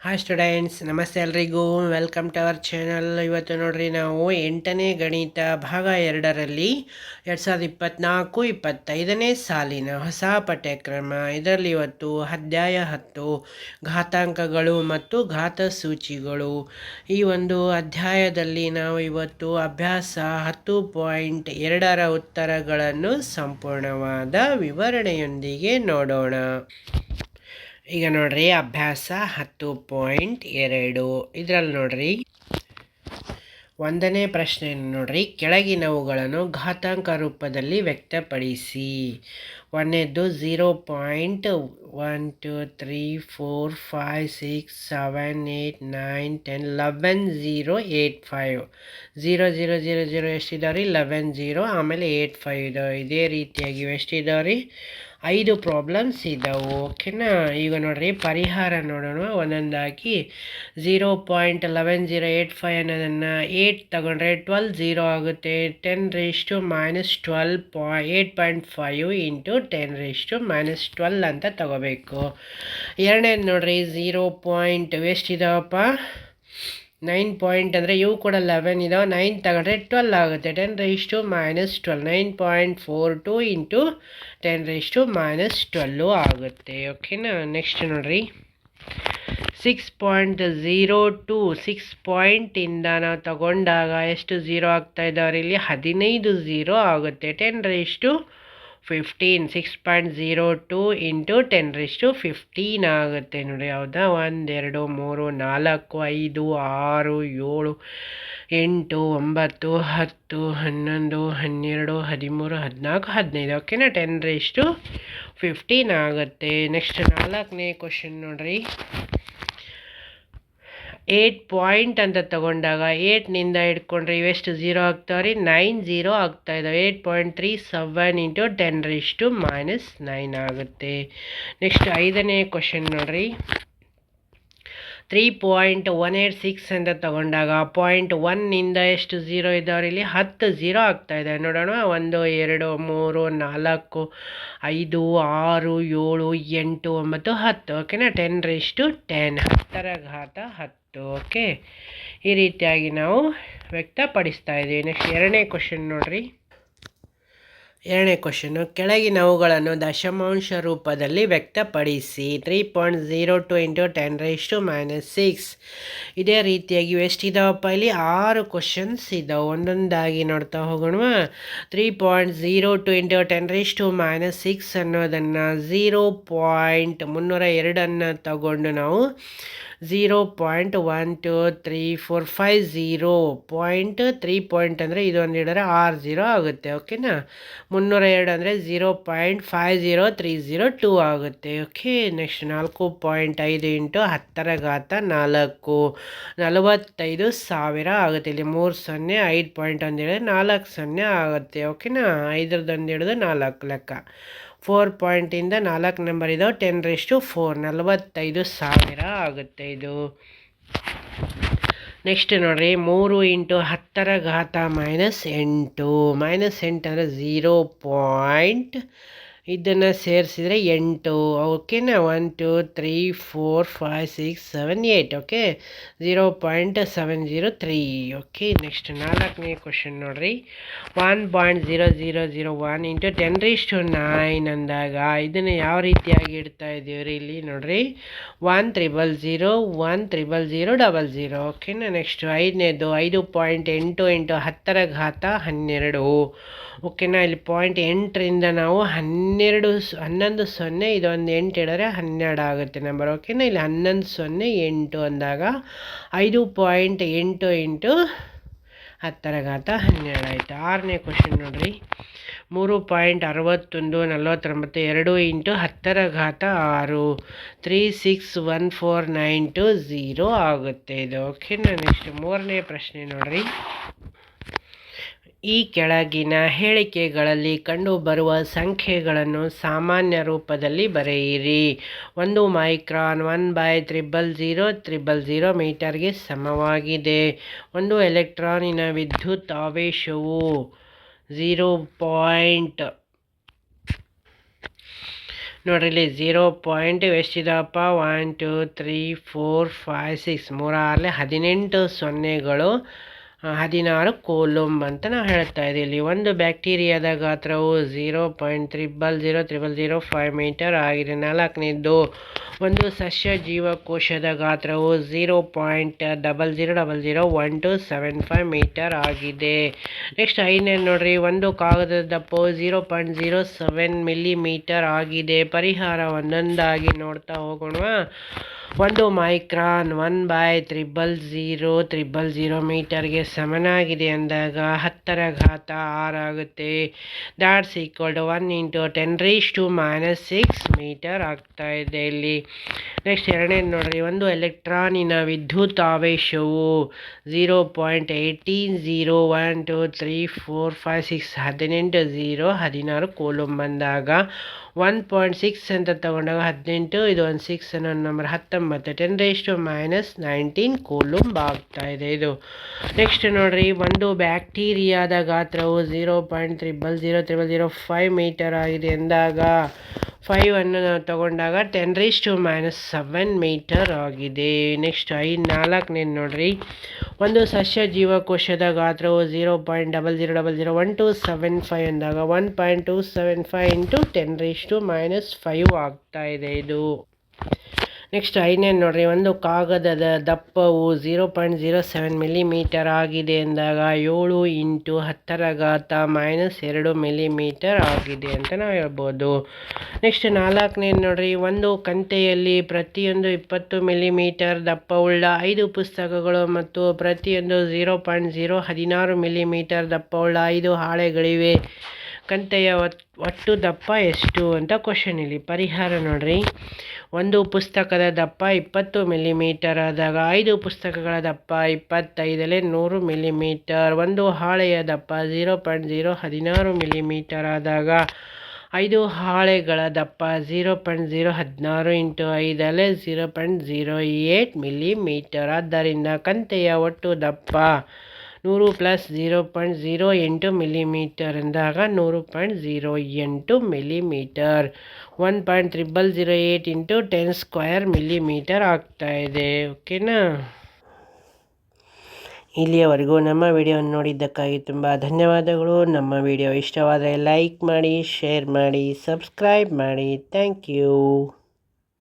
Hi students ನಮಸ್ತೆ ಎಲ್ರಿಗೂ. Welcome to our channel ಇವತ್ತು ನೋಡ್ರಿ ನಾವು ಎಂಟನೇ ಗಣಿತ ಭಾಗ ಎರಡರಲ್ಲಿ ಎರಡು ಸಾವಿರದ ಇಪ್ಪತ್ತ್ನಾಲ್ಕು ಇಪ್ಪತ್ತೈದನೇ ಸಾಲಿನ ಹೊಸ ಪಠ್ಯಕ್ರಮ. ಇದರಲ್ಲಿ ಇವತ್ತು ಅಧ್ಯಾಯ ಹತ್ತು, ಘಾತಾಂಕಗಳು ಮತ್ತು ಘಾತ ಸೂಚಿಗಳು. ಈ ಒಂದು ಅಧ್ಯಾಯದಲ್ಲಿ ನಾವು ಇವತ್ತು ಅಭ್ಯಾಸ ಹತ್ತು ಪಾಯಿಂಟ್ ಎರಡರ ಉತ್ತರಗಳನ್ನು ಸಂಪೂರ್ಣವಾದ ವಿವರಣೆಯೊಂದಿಗೆ ನೋಡೋಣ. ಈಗ ನೋಡ್ರಿ ಅಭ್ಯಾಸ ಹತ್ತು ಪಾಯಿಂಟ್ ಎರಡು. ಇದರಲ್ಲಿ ನೋಡ್ರಿ ಒಂದನೇ ಪ್ರಶ್ನೆ ನೋಡ್ರಿ. ಕೆಳಗಿನವುಗಳನ್ನು ಘಾತಾಂಕ ರೂಪದಲ್ಲಿ ವ್ಯಕ್ತಪಡಿಸಿ. ಒಂದೇದು zero point one two three four five six seven eight nine ten eleven zero eight five zero zero zero zero ಎಷ್ಟಿದಾವೆ ರೀ ಲೆವೆನ್ ಝೀರೋ ಆಮೇಲೆ ಏಯ್ಟ್ ಫೈವ್ ಇದಾವೆ. ಇದೇ ರೀತಿಯಾಗಿ ಎಷ್ಟಿದಾವೆ ರೀ ಐದು ಪ್ರಾಬ್ಲಮ್ಸ್ ಇದ್ದಾವೆ ಓಕೆನಾ? ಈಗ ನೋಡ್ರಿ, ಪರಿಹಾರ ನೋಡೋಣ. ಒಂದೊಂದಾಗಿ zero point eleven zero eight five ಅನ್ನೋದನ್ನು ಏಯ್ಟ್ ತಗೊಂಡ್ರೆ ಟ್ವೆಲ್ ಝೀರೋ ಆಗುತ್ತೆ. Ten raise to minus twelve ಪಾ eight point five into ten raise to minus twelve ಅಂತ ತಗೋಬೇಕು. ಎರಡನೇದು ನೋಡ್ರಿ ಝೀರೋ ಪಾಯಿಂಟ್ ಎಷ್ಟಿದಾವಪ್ಪ ನೈನ್ ಪಾಯಿಂಟ್ ಅಂದರೆ ಇವು ಕೂಡ ಲೆವೆನ್ ಇದಾವೆ. ನೈನ್ ತಗೊಂಡ್ರೆ ಟ್ವೆಲ್ ಆಗುತ್ತೆ. Ten raise to minus twelve nine point four two into ten raise to minus twelve ಆಗುತ್ತೆ. ಓಕೆನಾ ನೆಕ್ಸ್ಟ್ ನೋಡಿರಿ. Six point zero two six ಪಾಯಿಂಟಿಂದ ನಾವು ತಗೊಂಡಾಗ ಎಷ್ಟು ಝೀರೋ ಆಗ್ತಾ ಇಲ್ಲಿ ಹದಿನೈದು ಝೀರೋ ಆಗುತ್ತೆ. Ten raise to fifteen six point zero two into ten raise to fifteen ಆಗುತ್ತೆ ನೋಡಿ, ಹೌದಾ? ಒಂದೆರಡು ಮೂರು, ನಾಲ್ಕು, ಐದು, ಆರು, ಏಳು, ಎಂಟು, ಒಂಬತ್ತು, ಹತ್ತು, ಹನ್ನೊಂದು, ಹನ್ನೆರಡು, ಹದಿಮೂರು, ಹದಿನಾಲ್ಕು, ಹದಿನೈದು. ಓಕೆನಾ ಟೆನ್ ರಿಸ್ಟು ಫಿಫ್ಟೀನ್ ಆಗುತ್ತೆ. ನೆಕ್ಸ್ಟ್ ನಾಲ್ಕನೇ ಕ್ವಶನ್ ನೋಡ್ರಿ. ಏಟ್ ಪಾಯಿಂಟ್ ಅಂತ ತಗೊಂಡಾಗ ಏಯ್ಟ್ನಿಂದ ಹಿಡ್ಕೊಂಡ್ರೆ ಇವೆಷ್ಟು ಝೀರೋ ರೀ? ನೈನ್ ಝೀರೋ ಆಗ್ತಾ ಇದಾವೆ. Eight point three seven into ten raise to minus nine ಆಗುತ್ತೆ. ನೆಕ್ಸ್ಟ್ ಐದನೇ ಕ್ವಶನ್ ನೋಡ್ರಿ. Three point one eight six ಅಂತ ತಗೊಂಡಾಗ ಪಾಯಿಂಟ್ ಒನ್ನಿಂದ ಎಷ್ಟು ಝೀರೋ ಇದ್ದಾವೆ ಇಲ್ಲಿ? ಹತ್ತು ಝೀರೋ ಆಗ್ತಾ ಇದೆ. ನೋಡೋಣ. ಒಂದು, ಎರಡು, ಮೂರು, ನಾಲ್ಕು, ಐದು, ಆರು, ಏಳು, ಎಂಟು, ಒಂಬತ್ತು, ಹತ್ತು. ಓಕೆನಾ ಟೆನ್ ರಿಷ್ಟು ಟೆನ್ ಹತ್ತರ ಘಾತ ಹತ್ತು. ಓಕೆ ಈ ರೀತಿಯಾಗಿ ನಾವು ವ್ಯಕ್ತಪಡಿಸ್ತಾ ಇದ್ದೀವಿ. ನೆಕ್ಸ್ಟ್ ಎರಡನೇ ಕ್ವಶನ್ ನೋಡಿರಿ. ಎರಡನೇ ಕ್ವಶನು ಕೆಳಗಿನವುಗಳನ್ನು ದಶಮಾಂಶ ರೂಪದಲ್ಲಿ ವ್ಯಕ್ತಪಡಿಸಿ. Three point zero two into ten raise to minus six ಇದೇ ರೀತಿಯಾಗಿ ಎಷ್ಟಿದಾವಪ್ಪ ಇಲ್ಲಿ. ಆರು ಕ್ವಶನ್ಸ್ ಇದ್ದಾವೆ ಒಂದೊಂದಾಗಿ ನೋಡ್ತಾ ಹೋಗೋಣ three point zero two into ten raise to minus six ಅನ್ನೋದನ್ನು ಝೀರೋ ಪಾಯಿಂಟ್ ಮುನ್ನೂರ ಎರಡನ್ನು ತಗೊಂಡು ನಾವು zero point one two three four five zero point three point ಅಂದರೆ ಇದೊಂದು ಹೇಳಿದ್ರೆ ಆರು ಝೀರೋ ಆಗುತ್ತೆ ಓಕೆನಾ ಮುನ್ನೂರ ಎರಡು ಅಂದರೆ zero point five zero three zero two ಆಗುತ್ತೆ ಓಕೆ ನೆಕ್ಸ್ಟ್ ನಾಲ್ಕು ಪಾಯಿಂಟ್ ಐದು ಇಂಟು ಹತ್ತರ ಘಾತ ನಾಲ್ಕು. ನಲವತ್ತೈದು ಸಾವಿರ ಆಗುತ್ತೆ, ಇಲ್ಲಿ ಮೂರು ಸೊನ್ನೆ, ಐದು ಪಾಯಿಂಟ್ ಒಂದು ನಾಲ್ಕು ಸೊನ್ನೆ ಆಗುತ್ತೆ ಓಕೆನಾ ಐದರದೊಂದು ಹಿಡಿದು ನಾಲ್ಕು ಲೆಕ್ಕ. ಫೋರ್ ಪಾಯಿಂಟಿಂದ ನಾಲ್ಕು ನಂಬರ್ ಇದಾವೆ ಟೆನ್ ರೆಸ್ಟು ಫೋರ್ ನಲವತ್ತೈದು ಸಾವಿರ ಆಗುತ್ತೆ ಇದು. ನೆಕ್ಸ್ಟ್ ನೋಡಿರಿ. ಮೂರು ಇಂಟು ಹತ್ತರ ಘಾತ ಮೈನಸ್ ಎಂಟು. ಮೈನಸ್ ಎಂಟು ಅಂದರೆ ಝೀರೋ ಪಾಯಿಂಟ್ ಇದನ್ನು ಸೇರಿಸಿದರೆ ಎಂಟು. Okay one two three four five six seven eight okay zero point seven zero three okay next ನಾಲ್ಕನೇ ಕ್ವಶನ್ ನೋಡಿರಿ. One point zero zero zero one into ten raise to nine ಅಂದಾಗ ಇದನ್ನು ಯಾವ ರೀತಿಯಾಗಿ ಇಡ್ತಾ ಇದ್ದೀವಿ ರೀ ಇಲ್ಲಿ ನೋಡಿರಿ. One triple zero one triple zero double zero ಓಕೆನಾ ನೆಕ್ಸ್ಟ್ ಐದನೇದು, ಐದು ಪಾಯಿಂಟ್ ಎಂಟು ಇಂಟು ಹತ್ತರ ಘಾತ ಹನ್ನೆರಡು. ಓಕೆನಾ ಇಲ್ಲಿ ಪಾಯಿಂಟ್ ಎಂಟರಿಂದ ನಾವು ಹನ್ನೆರಡು ಹನ್ನೊಂದು ಸೊನ್ನೆ ಇದೊಂದು ಎಂಟು ಹೇಳಿದ್ರೆ ಹನ್ನೆರಡು ಆಗುತ್ತೆ ನಂಬರ್ ಓಕೆನಾ ಇಲ್ಲಿ ಹನ್ನೊಂದು ಸೊನ್ನೆ, ಎಂಟು ಅಂದಾಗ ಐದು ಪಾಯಿಂಟ್ ಎಂಟು ಎಂಟು ಹತ್ತರ ಘಾತ ಹನ್ನೆರಡು ಆಯಿತು. ಆರನೇ ಕ್ವಶನ್ ನೋಡಿರಿ. ಮೂರು ಪಾಯಿಂಟ್ ಅರವತ್ತೊಂದು, ನಲವತ್ತೊಂಬತ್ತು, ಎರಡು ಇಂಟು ಹತ್ತರ ಘಾತ ಆರು. Three, six, one, four, nine two zero ಆಗುತ್ತೆ ಇದು ಓಕೆನಾ ನೆಕ್ಸ್ಟ್ ಮೂರನೇ ಪ್ರಶ್ನೆ ನೋಡಿರಿ. ಈ ಕೆಳಗಿನ ಹೇಳಿಕೆಗಳಲ್ಲಿ ಕಂಡುಬರುವ ಸಂಖ್ಯೆಗಳನ್ನು ಸಾಮಾನ್ಯ ರೂಪದಲ್ಲಿ ಬರೆಯಿರಿ. ಒಂದು micron one by triple zero triple zero ಮೀಟರ್ಗೆ ಸಮವಾಗಿದೆ. ಒಂದು ಎಲೆಕ್ಟ್ರಾನಿನ ವಿದ್ಯುತ್ ಆವೇಶವು ಝೀರೋ ಪಾಯಿಂಟ್ ನೋಡ್ರಿ, zero zero point ಎಷ್ಟಿದಪ್ಪ? One, two, three, four, five, six, ಮೂರಾರಲೆ ಹದಿನೆಂಟು ಸೊನ್ನೆಗಳು ಹದಿನಾರು ಕೋಲುಮ್ ಅಂತ ನಾವು ಹೇಳ್ತಾ ಇದ್ದೀವಿ ಇಲ್ಲಿ ಒಂದು ಬ್ಯಾಕ್ಟೀರಿಯಾದ ಗಾತ್ರವು zero point triple zero triple zero five metre ಆಗಿದೆ. ನಾಲ್ಕನೇದು ಒಂದು ಸಸ್ಯ ಜೀವಕೋಶದ ಗಾತ್ರವು zero point double zero double zero one two seven five metre ಆಗಿದೆ. ನೆಕ್ಸ್ಟ್ ಐದನೇ ನೋಡ್ರಿ. ಒಂದು ಕಾಗದದ ದಪ್ಪವು zero point zero seven millimetre ಆಗಿದೆ. ಪರಿಹಾರ ಒಂದೊಂದಾಗಿ ನೋಡ್ತಾ ಹೋಗೋಣ ಒಂದು micron one by triple zero triple zero ಮೀಟರ್ಗೆ ಸಮನಾಗಿದೆ ಅಂದಾಗ ಹತ್ತರ ಘಾತ ಆರಾಗುತ್ತೆ. That's equal to one into ten raise to minus six metre ಆಗ್ತಾ ಇದೆ ಇಲ್ಲಿ. ನೆಕ್ಸ್ಟ್ ಎರಡನೇದು ನೋಡ್ರಿ, ಒಂದು ಎಲೆಕ್ಟ್ರಾನಿನ ವಿದ್ಯುತ್ ಆವೇಶವು zero point eighteen zero one two three four five six ಹದಿನೆಂಟು ಝೀರೋ ಹದಿನಾರು ಕೋಲಂ ಬಂದಾಗ ಒನ್ ಪಾಯಿಂಟ್ ಸಿಕ್ಸ್ ಅಂತ ತಗೊಂಡಾಗ ಹದಿನೆಂಟು, ಇದು ಒಂದು ಸಿಕ್ಸ್ ಅನ್ನೋ ನಂಬರ್ ಹತ್ತೊಂಬತ್ತು ten to minus nineteen coulomb ಆಗ್ತಾ ಇದೆ ಇದು. ನೆಕ್ಸ್ಟ್ ನೋಡ್ರಿ, ಒಂದು ಬ್ಯಾಕ್ಟೀರಿಯಾದ ಗಾತ್ರವು zero point triple zero triple zero five metre ಆಗಿದೆ ಎಂದಾಗ ಫೈವ್ ಅನ್ನು ನಾವು ತಗೊಂಡಾಗ ten to minus seven metre ಆಗಿದೆ. ನೆಕ್ಸ್ಟ್ ಐದು ನಾಲ್ಕನೇ ನೋಡ್ರಿ, ಒಂದು ಸಸ್ಯ ಜೀವಕೋಶದ ಗಾತ್ರವು zero point double zero double zero one two seven five ಅಂದಾಗ one point two seven five into ten to minus five ಆಗ್ತಾ ಇದೆ ಇದು. ನೆಕ್ಸ್ಟ್ ಐದನೇ ನೋಡ್ರಿ, ಒಂದು ಕಾಗದದ ದಪ್ಪವು zero point zero seven millimetre ಆಗಿದೆ ಎಂದಾಗ ಏಳು ಇಂಟು ಹತ್ತರ ಘಾತ ಮೈನಸ್ ಎರಡು ಮಿಲಿಮೀಟರ್ ಆಗಿದೆ ಅಂತ ನಾವು ಹೇಳ್ಬೋದು. ನೆಕ್ಸ್ಟ್ ನಾಲ್ಕನೇ ನೋಡ್ರಿ, ಒಂದು ಕಂತೆಯಲ್ಲಿ ಪ್ರತಿಯೊಂದು ಇಪ್ಪತ್ತು ಮಿಲಿಮೀಟರ್ ದಪ್ಪವುಳ್ಳ ಐದು ಪುಸ್ತಕಗಳು ಮತ್ತು ಪ್ರತಿಯೊಂದು ಝೀರೋ ಪಾಯಿಂಟ್ ಝೀರೋ ಹದಿನಾರು ಮಿಲಿಮೀಟರ್ ದಪ್ಪವುಳ್ಳ ಐದು ಹಾಳೆಗಳಿವೆ. ಕಂತೆಯ ಒಟ್ಟು ದಪ್ಪ ಎಷ್ಟು ಅಂತ ಕ್ವಶನ್ ಇಲ್ಲಿ ಪರಿಹಾರ ನೋಡ್ರಿ. ಒಂದು ಪುಸ್ತಕದ ದಪ್ಪ ಇಪ್ಪತ್ತು ಮಿಲಿಮೀಟರ್ ಆದಾಗ ಐದು ಪುಸ್ತಕಗಳ ದಪ್ಪ ಇಪ್ಪತ್ತೈದಲೇ ನೂರು ಮಿಲಿಮೀಟರ್, ಒಂದು ಹಾಳೆಯ ದಪ್ಪ ಝೀರೋ ಪಾಯಿಂಟ್ ಝೀರೋ ಹದಿನಾರು ಮಿಲಿಮೀಟರ್ ಆದಾಗ ಐದು ಹಾಳೆಗಳ ದಪ್ಪ ಝೀರೋ ಪಾಯಿಂಟ್ ಝೀರೋ ಹದಿನಾರು into ಐದಲೇ zero point zero eight millimetre. ಆದ್ದರಿಂದ ಕಂತೆಯ ಒಟ್ಟು ದಪ್ಪ ನೂರು ಪ್ಲಸ್ ಜೀರೋ ಪಾಯಿಂಟ್ ಜೀರೋ ಎಂಟು ಮಿಲಿಮೀಟರ್ ಎಂದಾಗ ನೂರು ಪಾಯಿಂಟ್ ಜೀರೋ ಎಂಟು millimetre. One point triple zero eight into ten square millimetre ಆಗ್ತಾ ಇದೆ, ಓಕೆನಾ? ಇಲ್ಲಿಯವರೆಗೂ ನಮ್ಮ ವಿಡಿಯೋವನ್ನು ನೋಡಿದ್ದಕ್ಕಾಗಿ ತುಂಬ ಧನ್ಯವಾದಗಳು. ನಮ್ಮ ವಿಡಿಯೋ ಇಷ್ಟವಾದರೆ ಲೈಕ್ ಮಾಡಿ, ಶೇರ್ ಮಾಡಿ, ಸಬ್ಸ್ಕ್ರೈಬ್ ಮಾಡಿ. Thank you.